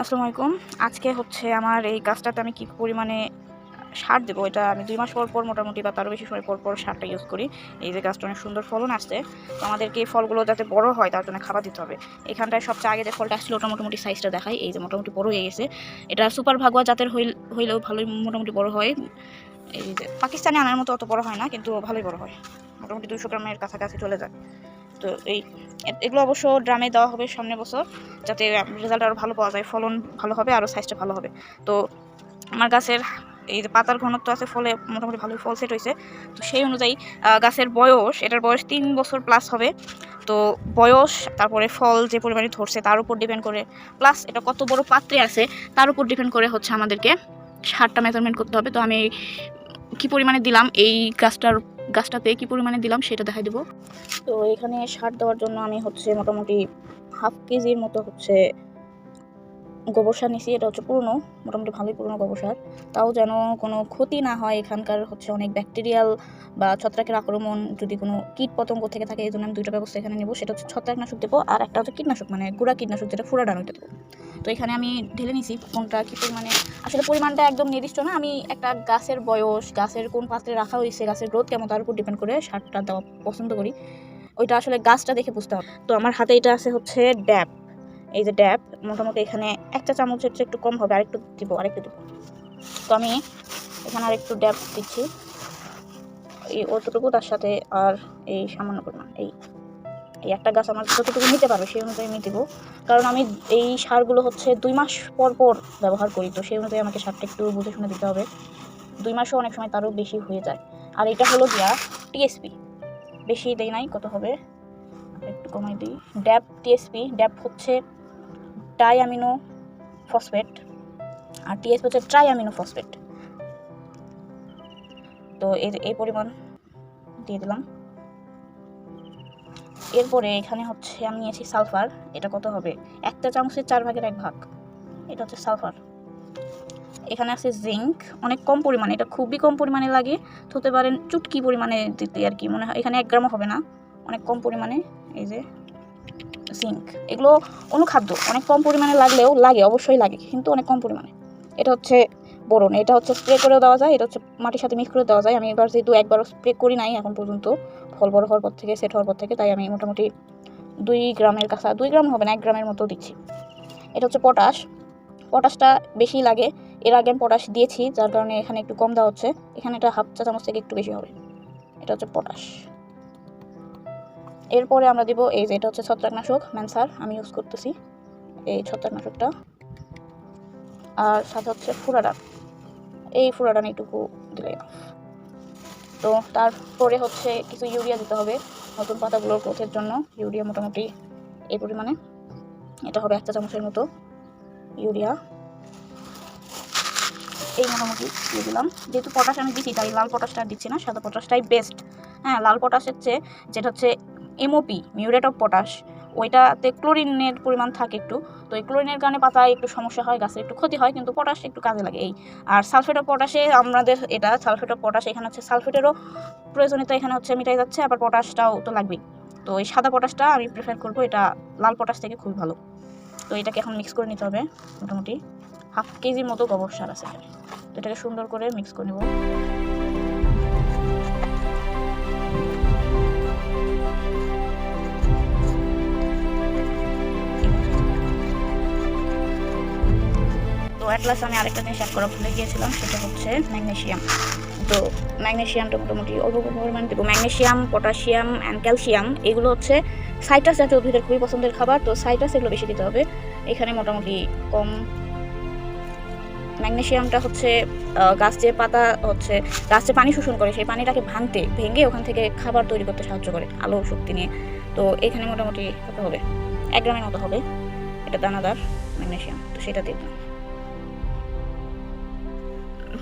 আসসালামু আলাইকুম। আজকে হচ্ছে আমার এই গাছটাতে আমি কি পরিমাণে সার দেবো? এটা আমি দুই মাস পর পর মোটামুটি বা তারও বেশি সময় পর পর সারটা ইউজ করি। এই যে গাছটা অনেক সুন্দর ফলন আসছে। তো আমাদেরকে এই ফলগুলো যাতে বড় হয় তার জন্য খাবার দিতে হবে। এখানটায় সবচেয়ে আগে যে ফলটা আসছিল ওটা মোটামুটি সাইজটা দেখাই। এই যে মোটামুটি বড় হয়ে গেছে। এটা সুপার ভাগুয়া জাতের হইল হইলেও ভালোই মোটামুটি বড় হয়। এই যে পাকিস্তানি আনার মতো অত বড় হয় না, কিন্তু ভালোই বড় হয়। মোটামুটি দুশো গ্রামের কাছাকাছি চলে যায়। তো এই এগুলো অবশ্য ড্রামে দেওয়া হবে সামনের বছর, যাতে রেজাল্ট আরও ভালো পাওয়া যায়, ফলন ভালো হবে আরও সাইজটা ভালো হবে। তো আমার গাছের এই পাতার ঘনত্ব আছে ফলে মোটামুটি ভালোই ফল সেট হয়েছে। তো সেই অনুযায়ী গাছের বয়স, এটার বয়স তিন বছর প্লাস হবে। তো বয়স, তারপরে ফল যে পরিমাণে ধরছে, তার উপর ডিপেন্ড করে প্লাস এটা কত বড় পাত্রে আছে, তার উপর ডিপেন্ড করে হচ্ছে আমাদেরকে সারটা মেজারমেন্ট করতে হবে। তো আমি কি পরিমাণে দিলাম, এই গাছটার গাছটাতে কি পরিমাণে দিলাম সেটা দেখাই দেবো। তো এখানে সার দেওয়ার জন্য আমি হচ্ছে মোটামুটি হাফ কেজির মতো হচ্ছে গোবর সার নিছি, এটা হচ্ছে পুরনো, মোটামুটি ভালোই পুরনো গোবর সার। তাও যেন কোনো ক্ষতি না হয়, এখানকার হচ্ছে অনেক ব্যাকটেরিয়াল বা ছত্রাকের আক্রমণ, যদি কোনো কীট পতঙ্গ থেকে থাকে, এই জন্য আমি দুইটা ব্যবস্থা এখানে নেব। সেটা হচ্ছে ছত্রাকনাশক দেবো, আর একটা হচ্ছে কীটনাশক মানে গুঁড়া কীটনাশক, যেটা ফুরা ডানোটা দেবো। তো এখানে আমি ঢেলে নিছি, কোনটা কী পরিমাণে, আসলে পরিমাণটা একদম নির্দিষ্ট না, আমি একটা গাছের বয়স, গাছের কোন পাত্রে রাখা হয়েছে, গাছের গ্রোথ কেমন, তার উপর ডিপেন্ড করে সারটা দেওয়া পছন্দ করি। ওইটা আসলে গাছটা দেখে বুঝতে হবে। তো আমার হাতে এটা আছে হচ্ছে ড্যাব। এই যে ড্যাব মোটামুটি এখানে একটা চামচের চেয়ে একটু কম হবে, আরেকটু দিব আরেকটু দিব। তো আমি এখানে আরেকটু ড্যাব দিচ্ছি। এই অতটুকু তার সাথে আর এই সামান্য পরিমাণ, এই এই একটা গাছ আমার যতটুকু নিতে পারবে সেই অনুযায়ী আমি দেবো। কারণ আমি এই সারগুলো হচ্ছে দুই মাস পর পর ব্যবহার করি, তো সেই অনুযায়ী আমাকে সারটা একটু বুঝে শুনে দিতে হবে। দুই মাসও অনেক সময় তারও বেশি হয়ে যায়। আর এটা হলো গিয়া টিএসপি বেশি দেই নাই, কত হবে? একটু কমাই দিই। ড্যাপ টিএসপি ড্যাপ হচ্ছে ডাই অ্যামিনো ফসফেট আর টিএসপি হচ্ছে ট্রাই অ্যামিনো ফসফেট তো এই এই পরিমাণ দিয়ে দিলাম। এরপরে এখানে হচ্ছে আমি নিয়েছি সালফার। এটা কত হবে? একটা চামচের চার ভাগের এক ভাগ। এটা হচ্ছে সালফার। এখানে আছে জিঙ্ক। অনেক কম পরিমাণে, এটা খুবই কম পরিমাণে লাগে। হতে পারেন চুটকি পরিমাণে দিতে আর কি। মনে হয় এখানে এক গ্রামও হবে না। অনেক কম পরিমাণে, এই যে। জিঙ্ক এগুলো অনুখাদ্য অনেক কম পরিমাণে লাগলেও লাগে, অবশ্যই লাগে, কিন্তু অনেক কম পরিমাণে। এটা হচ্ছে বোরন, এটা হচ্ছে স্প্রে করেও দেওয়া যায়, এটা হচ্ছে মাটির সাথে মিক্স করে দেওয়া যায়। আমি এবার যেহেতু একবারও স্প্রে করি নাই, এখন পর্যন্ত ফল বড় হওয়ার পর থেকে সেট হওয়ার পর থেকে, তাই আমি মোটামুটি দুই গ্রামের কাছা, দুই গ্রাম হবে না, এক গ্রামের মতো দিচ্ছি। এটা হচ্ছে পটাশ। পটাশটা বেশি লাগে, এর আগে আমি পটাশ দিয়েছি, যার কারণে এখানে একটু কম দেওয়া হচ্ছে। এখানে এটা হাফ চা চামচ থেকে একটু বেশি হবে। এটা হচ্ছে পটাশ। এরপরে আমরা দিব এই যে এটা হচ্ছে ছত্রাকনাশক। ম্যানসার আমি ইউজ করতেছি এই ছত্রাকনাশকটা। আর সাথে হচ্ছে ফুরাডান। এই ফুরাডান এইটুকু দিলে তো তারপরে হচ্ছে কিছু ইউরিয়া দিতে হবে নতুন পাতাগুলোর গ্রোথের জন্য। ইউরিয়া মোটামুটি এই পরিমাণে। এটা হবে একটা চামচের মতো ইউরিয়া। এই মোটামুটি দিয়ে দিলাম। যেহেতু পটাশ আমি দিচ্ছি তাই লাল পটাশটা দিচ্ছি না, সাদা পটাশটাই বেস্ট হ্যাঁ লাল পটাশের চেয়ে যেটা হচ্ছে এমওপি মিউরেট অফ পটাশ ওইটাতে ক্লোরিনের পরিমাণ থাকে একটু। তো এই ক্লোরিনের কারণে পাতায় একটু সমস্যা হয় গাছের একটু ক্ষতি হয়, কিন্তু পটাশ একটু কাজে লাগে এই। আর সালফেট অফ পটাশে আমাদের এটা সালফেট অফ পটাশ এখানে হচ্ছে সালফেটেরও প্রয়োজনীয়তা এখানে হচ্ছে মিটাই যাচ্ছে, আবার পটাশটাও তো লাগবেই। তো এই সাদা পটাশটা আমি প্রেফার করব, এটা লাল পটাশ থেকে খুবই ভালো। তো এটাকে এখন মিক্স করে নিতে হবে, মোটামুটি হাফ কেজির মতো গোবর সার আছে এখানে। তো এটাকে সুন্দর করে মিক্স করে নেব। তো অ্যাট লাস্ট আমি আরেকটা জিনিস অ্যাড করা ভুলে গিয়েছিলাম, সেটা হচ্ছে ম্যাগনেশিয়াম। তো ম্যাগনেশিয়ামটা মোটামুটি অল্প পরিমাণ দেবো। ম্যাগনেশিয়াম, পটাশিয়াম অ্যান্ড ক্যালসিয়াম, এগুলো হচ্ছে সাইটাস জাতীয় উদ্ভিদের খুবই পছন্দের খাবার, তো সাইটাস এগুলো বেশি দিতে হবে। এখানে মোটামুটি কম। ম্যাগনেশিয়ামটা হচ্ছে গাছ যে পাতা হচ্ছে, গাছ যে পানি শোষণ করে, সেই পানিটাকে ভাঙতে, ভেঙে ওখান থেকে খাবার তৈরি করতে সাহায্য করে আলো শক্তি নিয়ে। তো এখানে মোটামুটি কত হবে। এক গ্রামের মতো হবে। এটা দানাদার ম্যাগনেশিয়াম। তো সেটা দিলাম।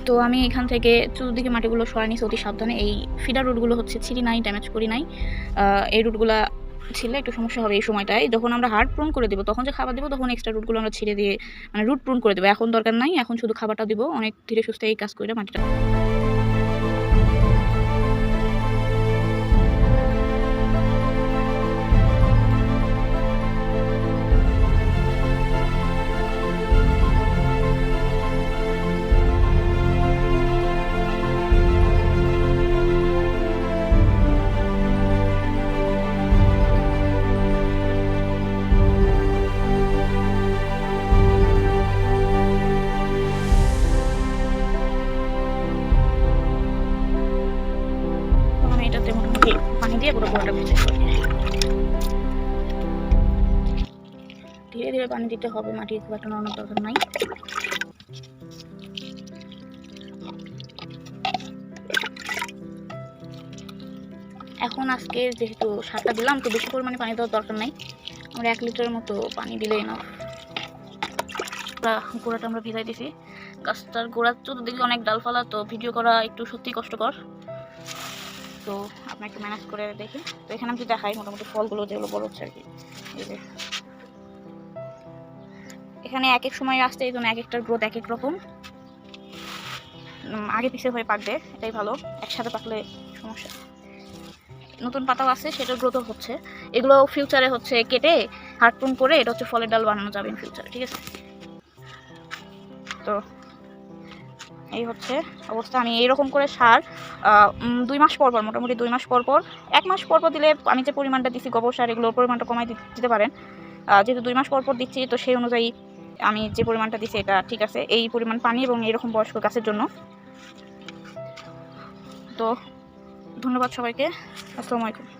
তো আমি এখান থেকে চতুর্দিকে মাটিগুলো সরাই নিছি অতি সাবধানে। এই ফিডার রুটগুলো হচ্ছে ছিঁড়ি নাই ড্যামেজ করি নাই। এই রুটগুলো ছিলে একটু সমস্যা হবে এই সময়টায়। যখন আমরা হার্ড প্রুন করে দেবো, তখন যে খাবার দেবো, তখন এক্সট্রা রুটগুলো আমরা ছিঁড়ে দিয়ে মানে রুট প্রুন করে দেবো। এখন দরকার নাই, এখন শুধু খাবারটা দিব। অনেক ধীরে সুস্থে এই কাজ করে মাটিটা দিতে হবে মাটি খুব একটা নরমাল দরকার নাই। এখন আজকে যেহেতু সারটা দিলাম, তো বেশি পরিমাণে পানি দেওয়ার দরকার নাই। আমরা এক লিটারের মতো পানি দিলেই না গোড়াটা আমরা ভিজাই দিছি। গাছটার গোড়া চতুর্দিকে অনেক ডালপালা, তো ভিডিও করা একটু সত্যি কষ্টকর। তো আপনি একটু ম্যানেজ করে দেখি। তো এখানে আমি দেখাই মোটামুটি ফলগুলো যেগুলো বড় হচ্ছে আর কি। এই এখানে এক এক সময় আসতে এই জন্য এক একটার গ্রোথ এক এক রকম আগে পিছিয়ে হয়ে পাকবে, এটাই ভালো, একসাথে পাকলে সমস্যা। নতুন পাতাও আছে, সেটার গ্রোথও হচ্ছে। এগুলো ফিউচারে হচ্ছে কেটে হার্টপুন করে, এটা হচ্ছে ফলের ডাল বানানো যাবে ফিউচারে ঠিক আছে? তো, এই হচ্ছে অবস্থা। আমি এইরকম করে সার দুই মাস পর পর, মোটামুটি দুই মাস পর পর, এক মাস পর পর দিলে আমি যে পরিমাণটা দিচ্ছি গোবর সার, এগুলোর পরিমাণটা কমাই দিতে পারেন। যেহেতু দুই মাস পর পর দিচ্ছি, তো সেই অনুযায়ী আমি যে পরিমাণটা দিচ্ছি এটা ঠিক আছে, এই পরিমাণ পানি এবং এরকম বয়স্ক গাছের জন্য। তো ধন্যবাদ সবাইকে, আসসালামু আলাইকুম।